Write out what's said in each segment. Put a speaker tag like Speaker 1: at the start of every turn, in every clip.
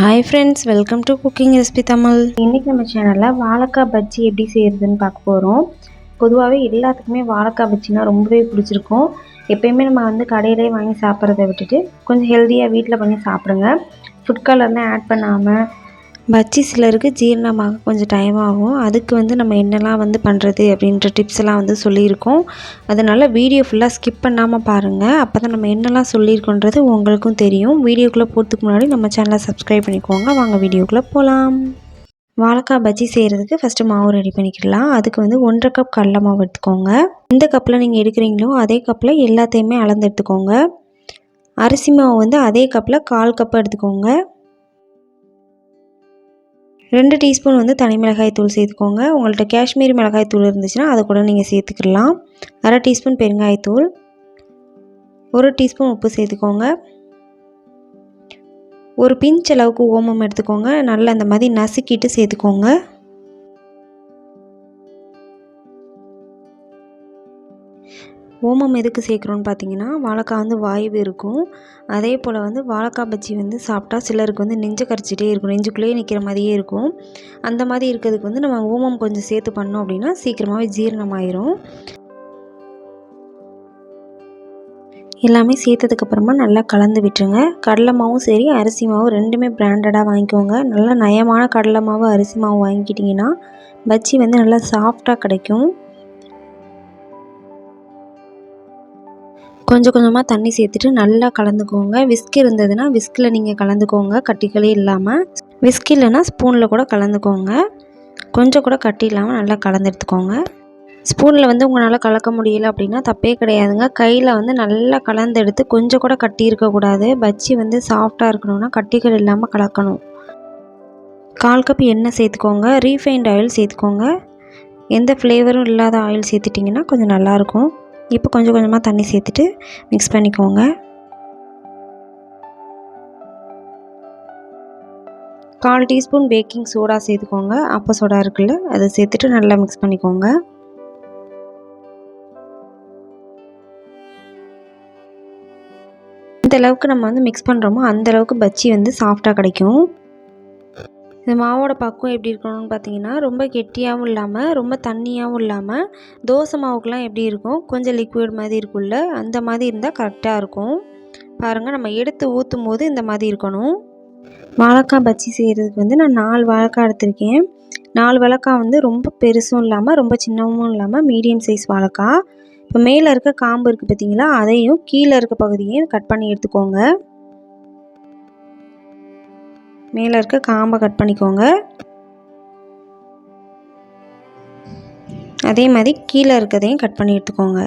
Speaker 1: Hi friends welcome to cooking recipe Tamil இன்றைக்கி நம்ம சேனலில் வாழைக்காய் பஜ்ஜி எப்படி செய்கிறதுன்னு பார்க்க போகிறோம் பொதுவாகவே எல்லாத்துக்குமே வாழைக்காய் பஜ்ஜினா ரொம்பவே பிடிச்சிருக்கும். எப்பயுமே நம்ம வந்து கடையிலே வாங்கி சாப்பிட்றத விட்டுட்டு கொஞ்சம் ஹெல்த்தியாக வீட்டில் பண்ணி சாப்பிடுங்க. ஃபுட் கலர்லாம் ஆட் பண்ணாமல் பஜ்ஜி சிலருக்கு ஜீரணமாக கொஞ்சம் டைம் ஆகும் அதுக்கு வந்து நம்ம என்னெல்லாம் வந்து பண்ணுறது அப்படின்ற டிப்ஸ் எல்லாம் வந்து சொல்லியிருக்கோம். அதனால் வீடியோ ஃபுல்லாக ஸ்கிப் பண்ணாமல் பாருங்கள் அப்போ தான் நம்ம என்னெல்லாம் சொல்லியிருக்கோன்றது உங்களுக்கும் தெரியும். வீடியோக்குள்ளே போகிறதுக்கு முன்னாடி நம்ம சேனலை சப்ஸ்கிரைப் பண்ணிக்கோங்க. வாங்க வீடியோக்குள்ளே போகலாம் வாழைக்காய் பஜ்ஜி செய்கிறதுக்கு ஃபஸ்ட்டு மாவு ரெடி பண்ணிக்கிடலாம். அதுக்கு வந்து ஒன்றரை கப் கடல மாவு எடுத்துக்கோங்க. எந்த கப்பில் நீங்கள் எடுக்கிறீங்களோ அதே கப்பில் எல்லாத்தையுமே அளந்து எடுத்துக்கோங்க. அரிசி மாவு வந்து அதே கப்பில் கால் கப் எடுத்துக்கோங்க. ரெண்டு டீஸ்பூன் வந்து தனி மிளகாய் தூள் சேர்த்துக்கோங்க. உங்கள்கிட்ட காஷ்மீரி மிளகாய் தூள் இருந்துச்சுன்னா அதை கூட நீங்கள் சேர்த்துக்கிடலாம் அரை டீஸ்பூன் பெருங்காயத்தூள் ஒரு டீஸ்பூன் உப்பு சேர்த்துக்கோங்க. ஒரு பிஞ்ச் அளவுக்கு ஓமம் எடுத்துக்கோங்க. நல்லா அந்த மாதிரி நசுக்கிட்டு சேர்த்துக்கோங்க. ஓமம் எதுக்கு சேர்க்குறோன்னு பார்த்தீங்கன்னா வாழைக்காய் வந்து வாய்வு இருக்கும். அதே போல் வந்து வாழைக்காய் பஜ்ஜி வந்து சாப்பிட்டா சிலருக்கு வந்து நெஞ்சு கரைச்சிட்டே இருக்கும். நெஞ்சுக்குள்ளேயே நிற்கிற மாதிரியே இருக்கும். அந்த மாதிரி இருக்கிறதுக்கு வந்து நம்ம ஓமம் கொஞ்சம் சேர்த்து பண்ணோம் அப்படின்னா சீக்கிரமாகவே ஜீரணமாயிரும். எல்லாமே சேர்த்ததுக்கப்புறமா நல்லா கலந்து விட்டுருங்க. கடலை மாவும் சரி அரிசி மாவும் ரெண்டுமே பிராண்டடாக வாங்கிக்கோங்க. நல்லா நயமான கடலை மாவு அரிசி மாவு வாங்கிக்கிட்டிங்கன்னா பஜ்ஜி வந்து நல்லா சாஃப்டாக கிடைக்கும். கொஞ்சம் கொஞ்சமாக தண்ணி சேர்த்துட்டு நல்லா கலந்துக்கோங்க. விஸ்க் இருந்ததுன்னா விஸ்கில் நீங்கள் கலந்துக்கோங்க கட்டிகளே இல்லாமல் விஸ்க் இல்லைன்னா ஸ்பூனில் கூட கலந்துக்கோங்க. கொஞ்சம் கூட கட்டி இல்லாமல் நல்லா கலந்து எடுத்துக்கோங்க ஸ்பூனில் வந்து உங்களால் கலக்க முடியல அப்படின்னா தப்பே கிடையாதுங்க. கையில் வந்து நல்லா கலந்தெடுத்து கொஞ்சம் கூட கட்டி இருக்கக்கூடாது பஜ்ஜி வந்து சாஃப்டாக இருக்கணும்னா கட்டிகள் இல்லாமல் கலக்கணும். கால் கப் எண்ணெய் சேர்த்துக்கோங்க. ரீஃபைண்ட் ஆயில் சேர்த்துக்கோங்க. எந்த ஃப்ளேவரும் இல்லாத ஆயில் சேர்த்துட்டிங்கன்னா கொஞ்சம் நல்லாயிருக்கும் இப்போ கொஞ்சம் கொஞ்சமாக தண்ணி சேர்த்துட்டு மிக்ஸ் பண்ணிக்கோங்க. கால் டீஸ்பூன் பேக்கிங் சோடா சேர்த்துக்கோங்க. அப்போ சோடா இருக்குல்ல அதை சேர்த்துட்டு நல்லா மிக்ஸ் பண்ணிக்கோங்க. இந்த அளவுக்கு நம்ம வந்து மிக்ஸ் பண்ணுறோமோ அந்த அளவுக்கு பஜ்ஜி வந்து சாஃப்டாக கிடைக்கும். இந்த மாவோட பக்குவம் எப்படி இருக்கணும்னு பார்த்தீங்கன்னா ரொம்ப கெட்டியாகவும் இல்லாமல் ரொம்ப தண்ணியாகவும் இல்லாமல் தோசை மாவுக்கெலாம் எப்படி இருக்கும்? கொஞ்சம் லிக்விட் மாதிரி இருக்கும்ல அந்த மாதிரி இருந்தால் கரெக்டாக இருக்கும். பாருங்கள் நம்ம எடுத்து ஊற்றும் போது இந்த மாதிரி இருக்கணும். வாழைக்காய் பஜ்ஜி செய்கிறதுக்கு வந்து நான் நாலு வாழைக்காய் எடுத்திருக்கேன். நாலு வாழைக்காய் வந்து ரொம்ப பெருசும் இல்லாமல் ரொம்ப சின்னவும் இல்லாமல் மீடியம் சைஸ் வாழைக்காய். இப்போ மேலே இருக்க காம்பு இருக்குது பார்த்தீங்களா அதையும் கீழே இருக்க பகுதியையும் கட் பண்ணி எடுத்துக்கோங்க. மேலே இருக்க காம்பை கட் பண்ணிக்கோங்க. அதே மாதிரி கீழே இருக்கிறதையும் கட் பண்ணி எடுத்துக்கோங்க.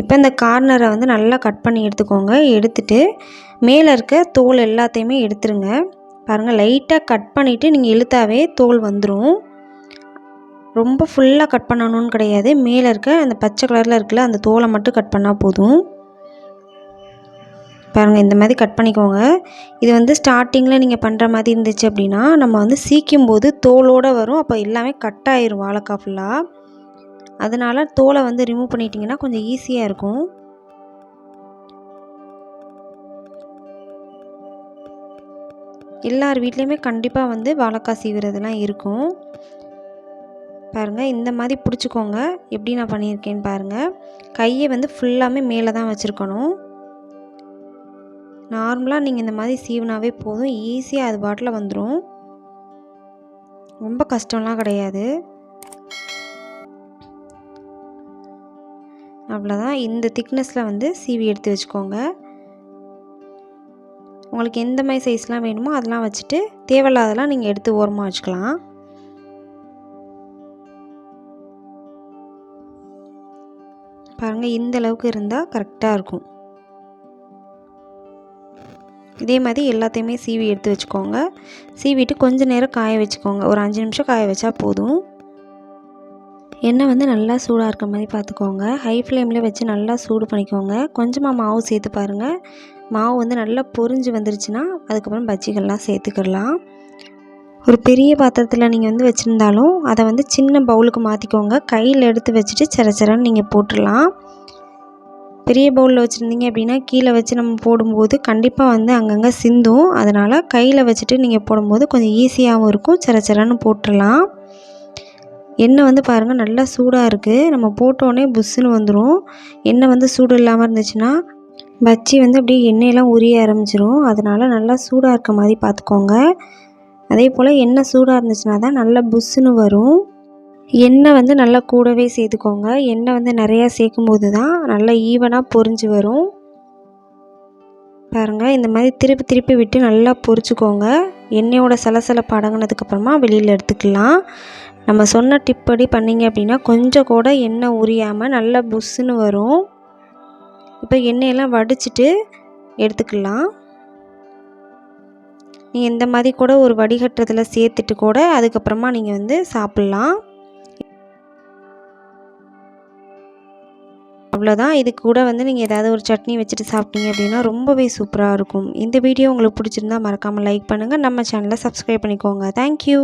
Speaker 1: இப்போ இந்த கார்னரை வந்து நல்லா கட் பண்ணி எடுத்துக்கோங்க. எடுத்துட்டு மேலே இருக்க தோல் எல்லாத்தையுமே எடுத்துருங்க. பாருங்கள் லைட்டாக கட் பண்ணிவிட்டு நீங்கள் இழுத்தாவே தோல் வந்துடும் ரொம்ப ஃபுல்லாக கட் பண்ணணும்னு கிடையாது. மேலே இருக்க அந்த பச்சை கலரில் இருக்குல்ல அந்த தோலை மட்டும் கட் பண்ணால் போதும். பாருங்கள் இந்த மாதிரி கட் பண்ணிக்கோங்க. இது வந்து ஸ்டார்டிங்கில் நீங்கள் பண்ணுற மாதிரி இருந்துச்சு அப்படின்னா நம்ம வந்து சீக்கும் போது தோலோடு வரும். அப்போ எல்லாமே கட் ஆயிரும் வாழைக்காய் ஃபுல்லாக அதனால் தோலை வந்து ரிமூவ் பண்ணிட்டீங்கன்னா கொஞ்சம் ஈஸியாக இருக்கும். எல்லார் வீட்லேயுமே கண்டிப்பாக வந்து வாழைக்காய் சீவுறதுலாம் இருக்கும். பாருங்கள் இந்த மாதிரி பிடிச்சிக்கோங்க. எப்படி நான் பண்ணியிருக்கேன்னு பாருங்கள் கையை வந்து ஃபுல்லாமே மேலே தான் வச்சுருக்கணும். நார்மலாக நீங்கள் இந்த மாதிரி சீவினாவே போதும். ஈஸியாக அது பாட்டில் வந்துடும் ரொம்ப கஷ்டம்லாம் கிடையாது. அவ்வளோதான் இந்த திக்னஸில் வந்து சீவி எடுத்து வச்சுக்கோங்க. உங்களுக்கு எந்த மாதிரி சைஸ்லாம் வேணுமோ அதெல்லாம் வச்சுட்டு தேவையில்லாதெல்லாம் நீங்கள் எடுத்து ஓரமாக வச்சுக்கலாம். பாருங்கள் இந்த அளவுக்கு இருந்தால் கரெக்டாக இருக்கும். இதே மாதிரி எல்லாத்தையுமே சீவி எடுத்து வச்சுக்கோங்க. சீவிட்டு கொஞ்சம் நேரம் காய வச்சுக்கோங்க. ஒரு அஞ்சு நிமிஷம் காய வச்சா போதும். எண்ணெய் வந்து நல்லா சூடாக இருக்க மாதிரி பார்த்துக்கோங்க. ஹை ஃப்ளேமில் வச்சு நல்லா சூடு பண்ணிக்கோங்க. கொஞ்சமாக மாவு சேர்த்து பாருங்கள் மாவு வந்து நல்லா பொரிஞ்சு வந்துருச்சுன்னா அதுக்கப்புறம் பஜ்ஜிகள்லாம் சேர்த்துக்கிடலாம் ஒரு பெரிய பாத்திரத்தில் நீங்கள் வந்து வச்சுருந்தாலும் அதை வந்து சின்ன பவுலுக்கு மாற்றிக்கோங்க கையில் எடுத்து வச்சுட்டு சிற சிறன்னு நீங்கள் போட்டுடலாம். பெரிய பவுலில் வச்சுருந்தீங்க அப்படின்னா கீழே வச்சு நம்ம போடும்போது கண்டிப்பாக வந்து அங்கங்கே சிந்தும். அதனால் கையில் வச்சுட்டு நீங்கள் போடும்போது கொஞ்சம் ஈஸியாகவும் இருக்கும். சர சிறன்னு போட்டுடலாம் எண்ணெய் வந்து பாருங்கள் நல்லா சூடாக இருக்குது நம்ம போட்டோடனே புஷ்ஷுன்னு வந்துடும் எண்ணெய் வந்து சூடு இல்லாமல் இருந்துச்சுன்னா பச்சி வந்து அப்படியே எண்ணெயெல்லாம் உரிய ஆரம்பிச்சிரும். அதனால் நல்லா சூடாக இருக்க மாதிரி பார்த்துக்கோங்க அதே போல் எண்ணெய் சூடாக இருந்துச்சுன்னா தான் நல்லா புஷ்ஷுன்னு வரும். எண்ணெய் வந்து நல்லா கூடவே சேர்த்துக்கோங்க. எண்ணெய் வந்து நிறையா சேர்க்கும் போது தான் நல்லா ஈவனாக பொரிஞ்சு வரும். பாருங்கள் இந்த மாதிரி திருப்பி திருப்பி விட்டு நல்லா பொரிச்சுக்கோங்க எண்ணெயோட சலசலப்பு அடங்கினதுக்கப்புறமா வெளியில் எடுத்துக்கலாம். நம்ம சொன்ன டிப் படி பண்ணிங்க அப்படின்னா கொஞ்சம் கூட எண்ணெய் உரியாமல் நல்லா புஷ்ஷுன்னு வரும். இப்போ எண்ணெயெல்லாம் வடிச்சிட்டு எடுத்துக்கலாம். நீங்கள் இந்த மாதிரி கூட ஒரு வடிகட்டுறதில் சேர்த்துட்டு கூட அதுக்கப்புறமா நீங்கள் வந்து சாப்பிட்லாம். அவ்வளோதான். இது கூட வந்து நீங்கள் ஏதாவது ஒரு சட்னி வச்சுட்டு சாப்பிட்டீங்க அப்படின்னா ரொம்பவே சூப்பராக இருக்கும். இந்த வீடியோ உங்களுக்கு பிடிச்சிருந்தா மறக்காமல் லைக் பண்ணுங்கள் நம்ம சேனலை சப்ஸ்கிரைப் பண்ணிக்கோங்க. தேங்க்யூ